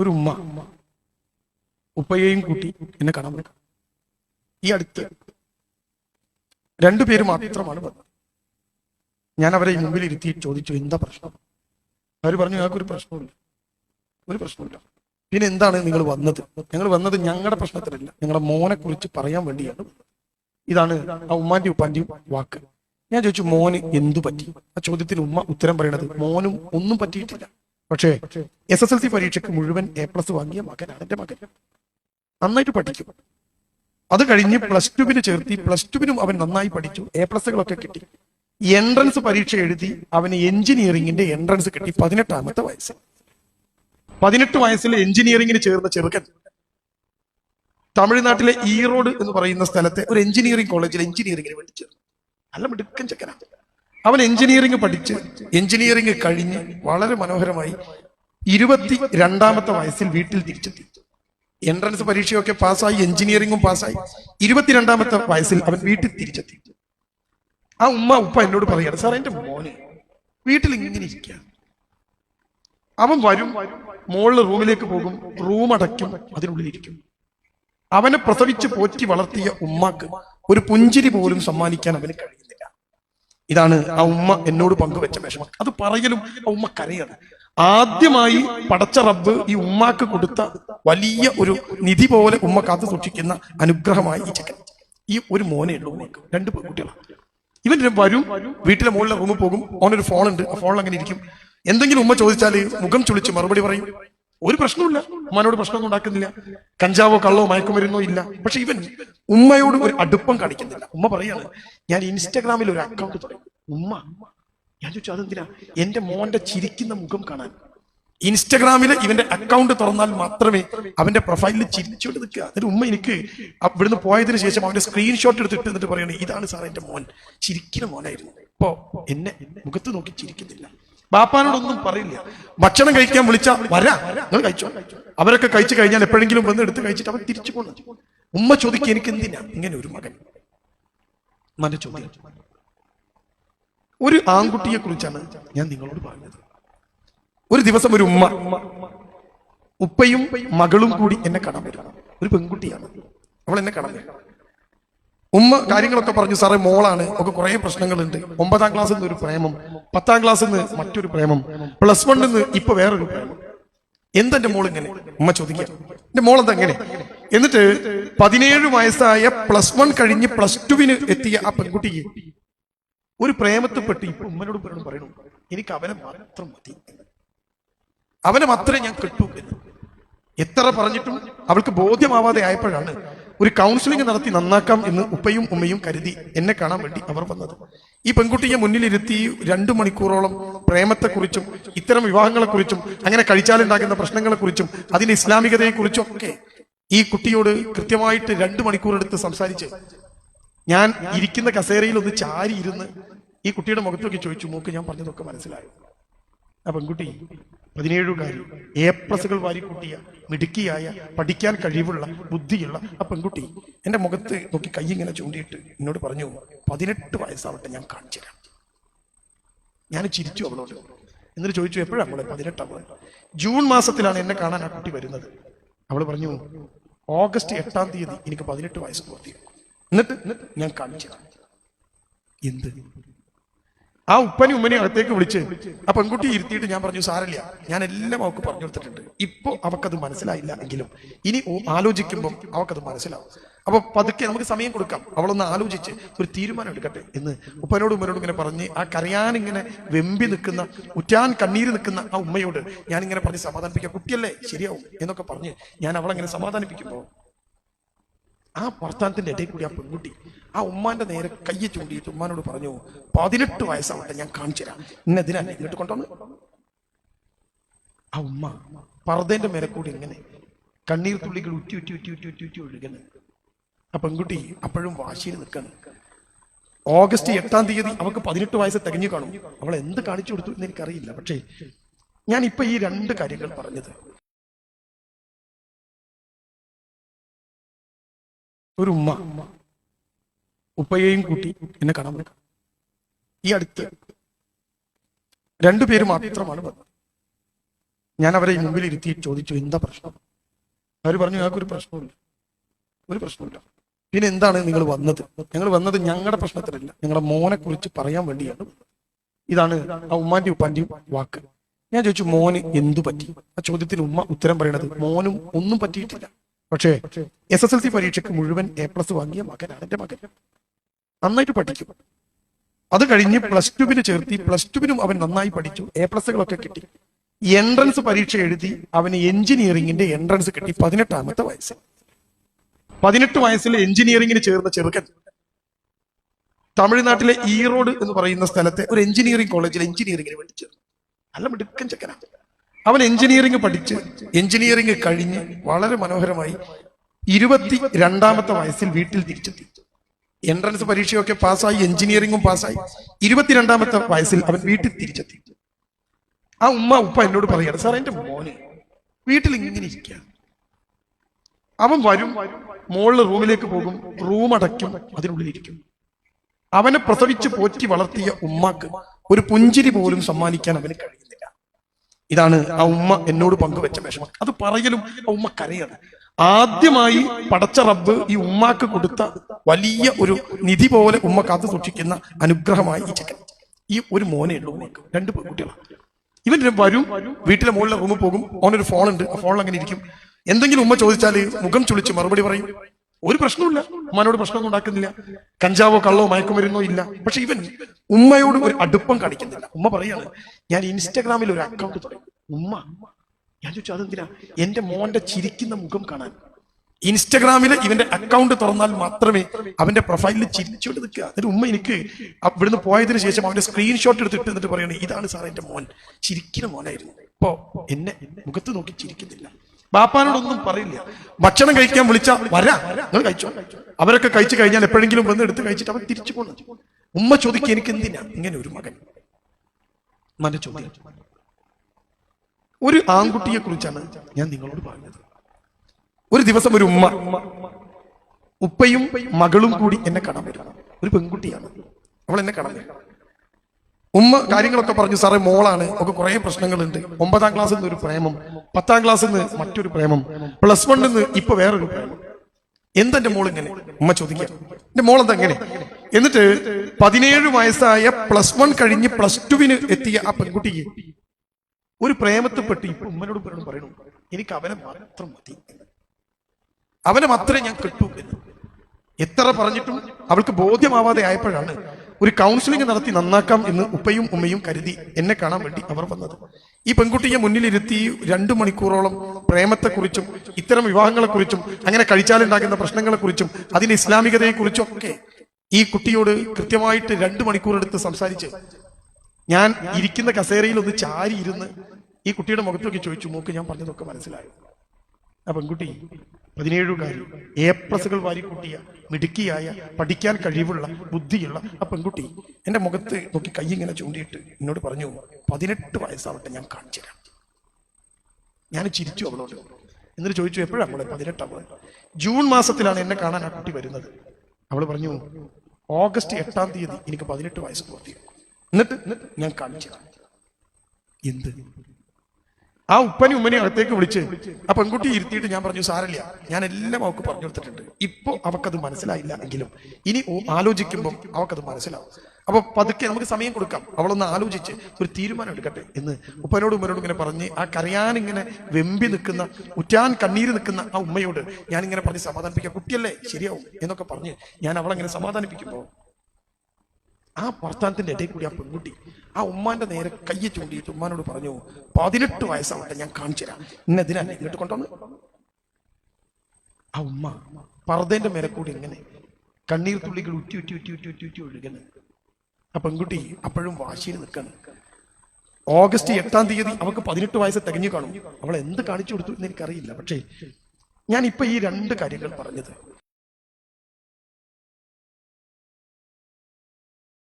ഒരു ഉമ്മ. ഉപ്പയെയും കൂട്ടി എന്നെ കാണാൻ വന്നു. ഈ അടുത്ത് രണ്ടുപേര് മാത്രമാണ് വന്നത്. ഞാൻ അവരെ മുമ്പിൽ ഇരുത്തി ചോദിച്ചു എന്താ പ്രശ്നം? അവർ പറഞ്ഞു ഞങ്ങൾക്കൊരു പ്രശ്നമില്ല ഒരു പ്രശ്നമില്ല പിന്നെ എന്താണ് നിങ്ങൾ വന്നത്? ഞങ്ങൾ വന്നത് ഞങ്ങളുടെ പ്രശ്നത്തിലല്ല. ഞങ്ങളുടെ മോനെ കുറിച്ച് പറയാൻ വേണ്ടിയാണ് ഇതാണ് ആ ഉമ്മാന്റെയും ഉപ്പാന്റെയും വാക്ക്. ഞാൻ ചോദിച്ചു മോന് എന്തു പറ്റി? ആ ചോദ്യത്തിന് ഉമ്മ ഉത്തരം പറയണത് മോനും ഒന്നും പറ്റിയിട്ടില്ല. പക്ഷേ എസ് എസ് എൽ സി പരീക്ഷയ്ക്ക് മുഴുവൻ എ പ്ലസ് വാങ്ങിയ മകനാണ് എന്റെ മകൻ. നന്നായിട്ട് പഠിക്കും. അത് കഴിഞ്ഞ് പ്ലസ് ടുവിന് ചേർത്തി പ്ലസ് ടുവിനും അവൻ നന്നായി പഠിച്ചു. എ പ്ലസുകളൊക്കെ കിട്ടി. എൻട്രൻസ് പരീക്ഷ എഴുതി അവന് എഞ്ചിനീയറിംഗിന്റെ എൻട്രൻസ് കിട്ടി പതിനെട്ടാമത്തെ വയസ്സ് പതിനെട്ട് വയസ്സിൽ എഞ്ചിനീയറിംഗിന് ചേർന്ന ചെറുക്കൻ. തമിഴ്നാട്ടിലെ ഈറോഡ് എന്ന് പറയുന്ന സ്ഥലത്തെ ഒരു എഞ്ചിനീയറിംഗ് കോളേജിൽ എഞ്ചിനീയറിംഗിന് വേണ്ടി ചേർന്നു. നല്ല മിടുക്കൻ ചെക്കനാണ്. അവൻ എഞ്ചിനീയറിംഗ് പഠിച്ച്. എഞ്ചിനീയറിംഗ് കഴിഞ്ഞ് വളരെ മനോഹരമായി ഇരുപത്തി രണ്ടാമത്തെ വയസ്സിൽ വീട്ടിൽ തിരിച്ചെത്തി. എൻട്രൻസ് പരീക്ഷയൊക്കെ പാസ്സായി എഞ്ചിനീയറിംഗും പാസ്സായി. ഇരുപത്തിരണ്ടാമത്തെ വയസ്സിൽ അവൻ വീട്ടിൽ തിരിച്ചെത്തി. ആ ഉമ്മ ഉപ്പ എന്നോട് പറയാണ് സാർ എന്റെ മോന് വീട്ടിൽ ഇങ്ങനെ ഇരിക്കുക അവൻ വരും മോളിൽ റൂമിലേക്ക് പോകും റൂം അടയ്ക്കും അതിനുള്ളിൽ ഇരിക്കും. അവനെ പ്രസവിച്ച് പോറ്റി വളർത്തിയ ഉമ്മക്ക് ഒരു പുഞ്ചിരി പോലും സമ്മാനിക്കാൻ അവന് കഴിയുന്നില്ല ഇതാണ് ആ ഉമ്മ എന്നോട് പങ്കുവെച്ച വിഷമം. അത് പറയലും ആ ഉമ്മ കരയാണ്. ആദ്യമായി പടച്ച റബ്ബ് ഈ ഉമ്മാക്ക് കൊടുത്ത വലിയ ഒരു നിധി പോലെ ഉമ്മ കാത്തു സൂക്ഷിക്കുന്ന അനുഗ്രഹമായി ഈ ചെക്കൻ. ഈ ഒരു മോനെ ഉള്ളൂ ഉമ്മക്ക്. രണ്ട് പെൺകുട്ടികളാണ് ഇവൻ വരും വീട്ടിലെ മുകളിലെ റൂമിൽ പോകും. ഓനൊരു ഫോൺ ഉണ്ട്. ആ ഫോണിൽ അങ്ങനെ ഇരിക്കും. എന്തെങ്കിലും ഉമ്മ ചോദിച്ചാൽ മുഖം ചുളിച്ച് മറുപടി പറയും. ഒരു പ്രശ്നമില്ല ഉമ്മാനോട് പ്രശ്നമൊന്നും ഉണ്ടാക്കുന്നില്ല. കഞ്ചാവോ കള്ളോ മയക്കുമരുന്നോ ഇല്ല. പക്ഷെ ഇവൻ ഉമ്മയോട് ഒരു അടുപ്പം കാണിക്കുന്നില്ല. ഉമ്മ പറയാണ് ഞാൻ ഇൻസ്റ്റാഗ്രാമിൽ ഒരു അക്കൗണ്ട് തുടങ്ങി. ഉമ്മ ഞാൻ ചോദിച്ചു അതെന്തിനാ? എന്റെ മോന്റെ ചിരിക്കുന്ന മുഖം കാണാൻ. ഇൻസ്റ്റഗ്രാമിൽ ഇവന്റെ അക്കൗണ്ട് തുറന്നാൽ മാത്രമേ അവന്റെ പ്രൊഫൈലിൽ ചിരിച്ചുകൊണ്ട് നിൽക്കുക. എന്നിട്ട് ഉമ്മ എനിക്ക് ഇവിടുന്ന് പോയതിനു ശേഷം അവന്റെ സ്ക്രീൻഷോട്ട് എടുത്തിട്ട് എന്നിട്ട് പറയണേ ഇതാണ് സാർ എന്റെ മോൻ. ചിരിക്കുന്ന മോനായിരുന്നു. ഇപ്പോ എന്നെ മുഖത്ത് നോക്കി ചിരിക്കുന്നില്ല. ബാപ്പാനോടൊന്നും പറയില്ല. ഭക്ഷണം കഴിക്കാൻ വിളിച്ച വരാ നിങ്ങൾ കഴിച്ചോ. അവരൊക്കെ കഴിച്ചു കഴിഞ്ഞാൽ എപ്പോഴെങ്കിലും വന്ന് എടുത്ത് കഴിച്ചിട്ട് അവൻ തിരിച്ചു പോകണം ഉമ്മ ചോദിക്കുക എനിക്ക് എന്തിനാ? ഇങ്ങനെ ഒരു മകൻ. ഉമ്മാന്റെ ചോദ്യം. ഒരു ആൺകുട്ടിയെ കുറിച്ചാണ് ഞാൻ നിങ്ങളോട് പറഞ്ഞത്. ഒരു ദിവസം ഒരു ഉമ്മ ഉപ്പയും മകളും കൂടി എന്നെ കാണാൻ വരും. ഒരു പെൺകുട്ടിയാണ്. അവൾ എന്നെ കാണാൻ വരും. ഉമ്മ കാര്യങ്ങളൊക്കെ പറഞ്ഞു സാറേ മോളാണ്. ഒക്കെ കുറെ പ്രശ്നങ്ങളുണ്ട്. ഒമ്പതാം ക്ലാസ്സിൽ നിന്ന് ഒരു പ്രേമം. പത്താം ക്ലാസ്സിൽ നിന്ന് മറ്റൊരു പ്രേമം. പ്ലസ് വണ്ണിൽ നിന്ന് ഇപ്പൊ വേറൊരു പ്രേമം. എന്തെന്റെ മോൾ ഇങ്ങനെ? ഉമ്മ ചോദിക്കുക. എന്റെ മോൾ എന്താ എങ്ങനെ എന്നിട്ട് പതിനേഴ് വയസ്സായ പ്ലസ് വൺ കഴിഞ്ഞ് പ്ലസ് ടുവിന് എത്തിയ ആ പെൺകുട്ടിക്ക് ഒരു പ്രേമത്തെപ്പെട്ട് ഇപ്പൊ ഉമ്മനോട് പറയണം പറയണു. എനിക്ക് അവനെ മാത്രം മതി. അവനെ മാത്രമേ ഞാൻ കിട്ടൂ എന്ന്. എത്ര പറഞ്ഞിട്ടും അവൾക്ക് ബോധ്യമാവാതെ ആയപ്പോഴാണ് ഒരു കൗൺസിലിംഗ് നടത്തി നന്നാക്കാം എന്ന് ഉപ്പയും ഉമ്മയും കരുതി എന്നെ കാണാൻ വേണ്ടി അവർ വന്നത്. ഈ പെൺകുട്ടിയെ മുന്നിലിരുത്തി രണ്ടു മണിക്കൂറോളം പ്രേമത്തെക്കുറിച്ചും ഇത്തരം വിവാഹങ്ങളെക്കുറിച്ചും അങ്ങനെ കഴിച്ചാലുണ്ടാകുന്ന പ്രശ്നങ്ങളെക്കുറിച്ചും അതിന്റെ ഇസ്ലാമികതയെക്കുറിച്ചും ഒക്കെ ഈ കുട്ടിയോട് കൃത്യമായിട്ട് രണ്ടു മണിക്കൂർ എടുത്ത് സംസാരിച്ച് ഞാൻ ഇരിക്കുന്ന കസേരയിൽ ഒന്ന് ചാരി ഇരുന്ന് ഈ കുട്ടിയുടെ മുഖത്തൊക്കെ ചോദിച്ചു മൂക്ക് ഞാൻ പറഞ്ഞതൊക്കെ മനസ്സിലായോ? ആ പെൺകുട്ടി പതിനേഴുകാരി. എ പ്ലസുകൾ വാരിക്കൂട്ടിയ മിടുക്കിയായ പഠിക്കാൻ കഴിവുള്ള ബുദ്ധിയുള്ള ആ പെൺകുട്ടി എന്റെ മുഖത്ത് നോക്കി കൈ ഇങ്ങനെ ചൂണ്ടിയിട്ട് എന്നോട് പറഞ്ഞു പതിനെട്ട് വയസ്സാവട്ടെ ഞാൻ കാണിച്ചു ഞാൻ ചിരിച്ചു അവളോട്. എന്നിട്ട് ചോദിച്ചു എപ്പോഴാണ് അവളെ പതിനെട്ടാവളെ ജൂൺ മാസത്തിലാണ് എന്നെ കാണാൻ ആ കുട്ടി വരുന്നത്. അവൾ പറഞ്ഞു ഓഗസ്റ്റ് എട്ടാം തീയതി എനിക്ക് പതിനെട്ട് വയസ്സ് പൂർത്തിയാക്കും എന്നിട്ട് ഞാൻ കാണിച്ചു എന്ത്? ആ ഉപ്പനും ഉമ്മനെയും അകത്തേക്ക് വിളിച്ച് ആ പെൺകുട്ടി ഇരുത്തിയിട്ട് ഞാൻ പറഞ്ഞു സാരല്ല ഞാൻ എല്ലാം അവൾക്ക് പറഞ്ഞു കൊടുത്തിട്ടുണ്ട്. ഇപ്പൊ അവക്കത് മനസ്സിലായില്ല എങ്കിലും ഇനി ആലോചിക്കുമ്പോൾ അവക്കത് മനസ്സിലാവും. അപ്പൊ പതുക്കെ നമുക്ക് സമയം കൊടുക്കാം. അവളൊന്ന് ആലോചിച്ച് ഒരു തീരുമാനം എടുക്കട്ടെ എന്ന് ഉപ്പനോട് ഉമ്മനോട് ഇങ്ങനെ പറഞ്ഞ് ആ കരയാൻ ഇങ്ങനെ വെമ്പി നിൽക്കുന്ന ഉറ്റാൻ കണ്ണീര് നിൽക്കുന്ന ആ ഉമ്മയോട് ഞാൻ ഇങ്ങനെ പറഞ്ഞ് സമാധാനിപ്പിക്കാം. കുട്ടിയല്ലേ ശരിയാവും എന്നൊക്കെ പറഞ്ഞ് ഞാൻ അവളങ്ങനെ സമാധാനിപ്പിക്കുമ്പോൾ ആ പ്രസ്ഥാനത്തിന്റെ ഇടയിൽ കൂടി ആ പെൺകുട്ടി ആ ഉമ്മാന്റെ നേരെ കയ്യെ ചൂണ്ടിയിട്ട് ഉമ്മാനോട് പറഞ്ഞു പതിനെട്ട് വയസ്സാവട്ടെ ഞാൻ കാണിച്ചു തരാം. ഇന്നെതിനാ ഇങ്ങോട്ട് കൊണ്ടുവന്ന്. ആ ഉമ്മ പർദ്ദേന്റെ മേലെ കൂടി ഇങ്ങനെ കണ്ണീർ തുള്ളികൾ ഉറ്റി ഉറ്റി ഉറ്റി ഉറ്റി ഉറ്റി ഉറ്റി ഒഴുകുന്നു. ആ പെൺകുട്ടി അപ്പോഴും വാശിയിൽ നിൽക്കണം ഓഗസ്റ്റ് എട്ടാം തീയതി അവൾക്ക് പതിനെട്ട് വയസ്സ് തികഞ്ഞു കാണും. അവൾ എന്ത് കാണിച്ചു കൊടുത്തു എന്ന് എനിക്കറിയില്ല. പക്ഷേ ഞാൻ ഇപ്പൊ ഈ രണ്ട് കാര്യങ്ങൾ പറഞ്ഞത് ഒരു ഉമ്മ. ഉപ്പയെയും കൂട്ടി എന്നെ കാണാൻ പറ്റും ഈ അടുത്ത് രണ്ടുപേര് മാത്രമാണ് ഞാൻ അവരെ മുമ്പിൽ ഇരുത്തി ചോദിച്ചു എന്താ പ്രശ്നം? അവർ പറഞ്ഞു ഞങ്ങൾക്കൊരു പ്രശ്നമില്ല ഒരു പ്രശ്നമില്ല പിന്നെ എന്താണ് നിങ്ങൾ വന്നത്? ഞങ്ങൾ വന്നത് ഞങ്ങളുടെ പ്രശ്നത്തിലല്ല. ഞങ്ങളുടെ മോനെ കുറിച്ച് പറയാൻ വേണ്ടിയാണ് ഇതാണ് ആ ഉമ്മാന്റെയും ഉപ്പാന്റെയും വാക്ക്. ഞാൻ ചോദിച്ചു മോന് എന്തു പറ്റി? ആ ചോദ്യത്തിന് ഉമ്മ ഉത്തരം പറയണത് മോനും ഒന്നും പറ്റിയിട്ടില്ല. പക്ഷേ എസ് എസ് എൽ സി പരീക്ഷയ്ക്ക് മുഴുവൻ എ പ്ലസ് വാങ്ങിയ മകനാണ് എന്റെ മകൻ. നന്നായിട്ട് പഠിക്കും. അത് കഴിഞ്ഞ് പ്ലസ് ടുവിന് ചേർത്തി പ്ലസ് ടുവിനും അവൻ നന്നായി പഠിച്ചു. എ പ്ലസുകളൊക്കെ കിട്ടി. എൻട്രൻസ് പരീക്ഷ എഴുതി അവന് എഞ്ചിനീയറിംഗിന്റെ എൻട്രൻസ് കിട്ടി പതിനെട്ടാമത്തെ വയസ്സിൽ. പതിനെട്ട് വയസ്സിൽ എഞ്ചിനീയറിംഗിന് ചേർന്ന ചെറുക്കൻ. തമിഴ്നാട്ടിലെ ഈറോഡ് എന്ന് പറയുന്ന സ്ഥലത്തെ ഒരു എഞ്ചിനീയറിംഗ് കോളേജിൽ എഞ്ചിനീയറിംഗിന് വേണ്ടി ചേർന്നു. നല്ല മിടുക്കൻ ചെക്കനാണ്. അവൻ എഞ്ചിനീയറിംഗ് പഠിച്ച്. എഞ്ചിനീയറിംഗ് കഴിഞ്ഞ് വളരെ മനോഹരമായി ഇരുപത്തി രണ്ടാമത്തെ വയസ്സിൽ വീട്ടിൽ തിരിച്ചെത്തി. എൻട്രൻസ് പരീക്ഷയൊക്കെ പാസ്സായി എഞ്ചിനീയറിംഗും പാസ്സായി. ഇരുപത്തിരണ്ടാമത്തെ വയസ്സിൽ അവൻ വീട്ടിൽ തിരിച്ചെത്തി. ആ ഉമ്മ ഉപ്പ എന്നോട് പറയാണ് സാർ എന്റെ മോന് വീട്ടിൽ ഇങ്ങനെ ഇരിക്കുക അവൻ വരും മോളിലെ റൂമിലേക്ക് പോകും റൂം അടയ്ക്കും അതിനുള്ളിൽ ഇരിക്കും. അവനെ പ്രസവിച്ച് പോറ്റി വളർത്തിയ ഉമ്മക്ക് ഒരു പുഞ്ചിരി പോലും സമ്മാനിക്കാൻ അവന് കഴിയുന്നില്ല. ഇതാണ് ആ ഉമ്മ എന്നോട് പങ്കുവെച്ച വിഷമം. അത് പറയലും ആ ഉമ്മ കരയാണ്. ആദ്യമായി പടച്ച റബ്ബ് ഈ ഉമ്മാക്ക് കൊടുത്ത വലിയ ഒരു നിധി പോലെ ഉമ്മ കാത്തു സൂക്ഷിക്കുന്ന അനുഗ്രഹമായി ഈ ചെക്കൻ. ഈ ഒരു മോനെ ഉള്ളൂ ഉമ്മക്ക്. രണ്ട് പെൺകുട്ടികളാണ് ഇവൻ വരും വീട്ടിലെ മുകളിലെ റൂമിൽ പോകും. ഓനൊരു ഫോൺ ഉണ്ട്. ആ ഫോണിൽ അങ്ങനെ ഇരിക്കും. എന്തെങ്കിലും ഉമ്മ ചോദിച്ചാൽ മുഖം ചുളിച്ച് മറുപടി പറയും. ഒരു പ്രശ്നമില്ല ഉമ്മാനോട് പ്രശ്നമൊന്നും ഉണ്ടാക്കുന്നില്ല. കഞ്ചാവോ കള്ളോ മയക്കുമരുന്നോ ഇല്ല. പക്ഷെ ഇവൻ ഉമ്മയോട് ഒരു അടുപ്പം കാണിക്കുന്നില്ല. ഉമ്മ പറയാണ് ഞാൻ ഇൻസ്റ്റാഗ്രാമിൽ ഒരു അക്കൗണ്ട് തുടങ്ങി. ഉമ്മ ഞാൻ ചോദിച്ചു അതെന്തിനാ? എന്റെ മോന്റെ ചിരിക്കുന്ന മുഖം കാണാൻ. ഇൻസ്റ്റഗ്രാമിൽ ഇവന്റെ അക്കൗണ്ട് തുറന്നാൽ മാത്രമേ അവന്റെ പ്രൊഫൈലിൽ ചിരിച്ചുകൊണ്ട് നിൽക്കുക. എന്നിട്ട് ഉമ്മ എനിക്ക് ഇവിടുന്ന് പോയതിനു ശേഷം അവന്റെ സ്ക്രീൻഷോട്ട് എടുത്തിട്ട് എന്നിട്ട് പറയണേ ഇതാണ് സാർ എന്റെ മോൻ. ചിരിക്കുന്ന മോനായിരുന്നു. ഇപ്പോ എന്നെ മുഖത്ത് നോക്കി ചിരിക്കുന്നില്ല. ബാപ്പാനോടൊന്നും പറയില്ല. ഭക്ഷണം കഴിക്കാൻ വിളിച്ച വരാ നിങ്ങൾ കഴിച്ചോ. അവരൊക്കെ കഴിച്ചു കഴിഞ്ഞാൽ എപ്പോഴെങ്കിലും വന്ന് എടുത്ത് കഴിച്ചിട്ട് അവൻ തിരിച്ചു പോകണം ഉമ്മ ചോദിക്കുക എനിക്ക് എന്തിനാ ഇങ്ങനെ ഒരു മകൻ. മന ചോദ്യം. ഒരു ആൺകുട്ടിയെ കുറിച്ചാണ് ഞാൻ നിങ്ങളോട് പറഞ്ഞത്. ഒരു ദിവസം ഒരു ഉമ്മ ഉപ്പയും മകളും കൂടി എന്നെ കാണാൻ ഒരു പെൺകുട്ടിയാണ്. അവൾ എന്നെ കാണാൻ ഉമ്മ കാര്യങ്ങളൊക്കെ പറഞ്ഞു സാറേ മോളാണ്. ഒക്കെ കുറെ പ്രശ്നങ്ങളുണ്ട്. ഒമ്പതാം ക്ലാസ്സിൽ നിന്ന് ഒരു പ്രേമം പത്താം ക്ലാസ്സിൽ നിന്ന് മറ്റൊരു പ്രേമം പ്ലസ് വണ്ണിൽ നിന്ന് ഇപ്പൊ വേറൊരു പ്രേമം. എന്തെന്റെ മോൾ ഇങ്ങനെ? ഉമ്മ ചോദിക്കുക. എന്റെ മോൾ എന്താ എങ്ങനെ എന്നിട്ട് പതിനേഴ് വയസ്സായ പ്ലസ് വൺ കഴിഞ്ഞ് പ്ലസ് ടുവിന് എത്തിയ ആ പെൺകുട്ടിക്ക് ഒരു പ്രേമത്തിൽപ്പെട്ട് ഇപ്പൊ ഉമ്മനോട് പറയണു. എനിക്ക് അവനെ മാത്രം മതി. അവനെ മാത്രമേ ഞാൻ കിട്ടൂ എന്ന്. എത്ര പറഞ്ഞിട്ടും അവൾക്ക് ബോധ്യമാവാതെ ആയപ്പോഴാണ് ഒരു കൗൺസിലിംഗ് നടത്തി നന്നാക്കാം എന്ന് ഉപ്പയും ഉമ്മയും കരുതി എന്നെ കാണാൻ വേണ്ടി അവർ വന്നത്. ഈ പെൺകുട്ടിയെ മുന്നിലിരുത്തി രണ്ടു മണിക്കൂറോളം പ്രേമത്തെക്കുറിച്ചും ഇത്തരം വിവാഹങ്ങളെക്കുറിച്ചും അങ്ങനെ കഴിച്ചാലുണ്ടാകുന്ന പ്രശ്നങ്ങളെക്കുറിച്ചും അതിന്റെ ഇസ്ലാമികതയെക്കുറിച്ചും ഒക്കെ ഈ കുട്ടിയോട് കൃത്യമായിട്ട് രണ്ടു മണിക്കൂർ എടുത്ത് സംസാരിച്ച് ഞാൻ ഇരിക്കുന്ന കസേരയിൽ ഒന്ന് ചാരി ഇരുന്ന് ഈ കുട്ടിയുടെ മുഖത്തൊക്കെ ചോദിച്ചു മൂക്ക് ഞാൻ പറഞ്ഞതൊക്കെ മനസ്സിലായോ? ആ പെൺകുട്ടി പതിനേഴുകാരി. എ പ്ലസുകൾ വാരിക്കൂട്ടിയ മിടുക്കിയായ പഠിക്കാൻ കഴിവുള്ള ബുദ്ധിയുള്ള ആ പെൺകുട്ടി എന്റെ മുഖത്ത് നോക്കി കൈ ഇങ്ങനെ ചൂണ്ടിയിട്ട് എന്നോട് പറഞ്ഞു പതിനെട്ട് വയസ്സാവട്ടെ ഞാൻ കാണിച്ചു തരാം. ഞാൻ ചിരിച്ചു അവളോട്. എന്നിട്ട് ചോദിച്ചു എപ്പോഴാണ് അവളെ പതിനെട്ടാവുക ജൂൺ മാസത്തിലാണ് എന്നെ കാണാൻ ആ കുട്ടി വരുന്നത്. അവൾ പറഞ്ഞു ഓഗസ്റ്റ് എട്ടാം തീയതി എനിക്ക് പതിനെട്ട് വയസ്സ് പൂർത്തിയാക്കും എന്നിട്ട് ഞാൻ കാണിച്ചു എന്ത്? ആ ഉപ്പനും ഉമ്മനെ അകത്തേക്ക് വിളിച്ച് ആ പെൺകുട്ടി ഇരുത്തിയിട്ട് ഞാൻ പറഞ്ഞു സാരല്ല ഞാൻ എല്ലാം അവൾക്ക് പറഞ്ഞു കൊടുത്തിട്ടുണ്ട്. ഇപ്പൊ അവക്കത് മനസ്സിലായില്ല എങ്കിലും ഇനി ആലോചിക്കുമ്പോൾ അവക്കത് മനസ്സിലാവും. അപ്പൊ പതുക്കെ നമുക്ക് സമയം കൊടുക്കാം. അവളൊന്ന് ആലോചിച്ച് ഒരു തീരുമാനം എടുക്കട്ടെ എന്ന് ഉപ്പനോട് ഉമ്മനോട് ഇങ്ങനെ പറഞ്ഞ് ആ കരയാൻ ഇങ്ങനെ വെമ്പി നിൽക്കുന്ന ഉറ്റാൻ കണ്ണീര് നിൽക്കുന്ന ആ ഉമ്മയോട് ഞാൻ ഇങ്ങനെ പറഞ്ഞ് സമാധാനിപ്പിക്കാം. കുട്ടിയല്ലേ ശരിയാവും എന്നൊക്കെ പറഞ്ഞ് ഞാൻ അവളെങ്ങനെ സമാധാനിപ്പിക്കുമ്പോൾ ആ വർത്താനത്തിന്റെ ഇടയിൽ കൂടി ആ പെൺകുട്ടി ആ ഉമ്മാന്റെ നേരെ കയ്യെ ചൂണ്ടിയിട്ട് ഉമ്മാനോട് പറഞ്ഞു പതിനെട്ട് വയസ്സാവട്ടെ ഞാൻ കാണിച്ചു തരാം. ഇന്നെതിനാ ഇങ്ങോട്ട് കൊണ്ടുവന്ന്? ആ ഉമ്മ പർദ്ദേന്റെ മേലെ കൂടി ഇങ്ങനെ കണ്ണീർ തുള്ളികൾ ഉറ്റി ഉറ്റി ഉറ്റി ഉറ്റി ഉറ്റി ഉറ്റി ഒഴുകുന്നു. ആ പെൺകുട്ടി അപ്പോഴും വാശിയിൽ നിൽക്കണം ഓഗസ്റ്റ് എട്ടാം തീയതി അവൾക്ക് പതിനെട്ട് വയസ്സ് തികഞ്ഞു കാണും. അവൾ എന്ത് കാണിച്ചു കൊടുത്തു എന്ന് എനിക്കറിയില്ല. പക്ഷേ ഞാൻ ഇപ്പൊ ഈ രണ്ട് കാര്യങ്ങൾ പറഞ്ഞത്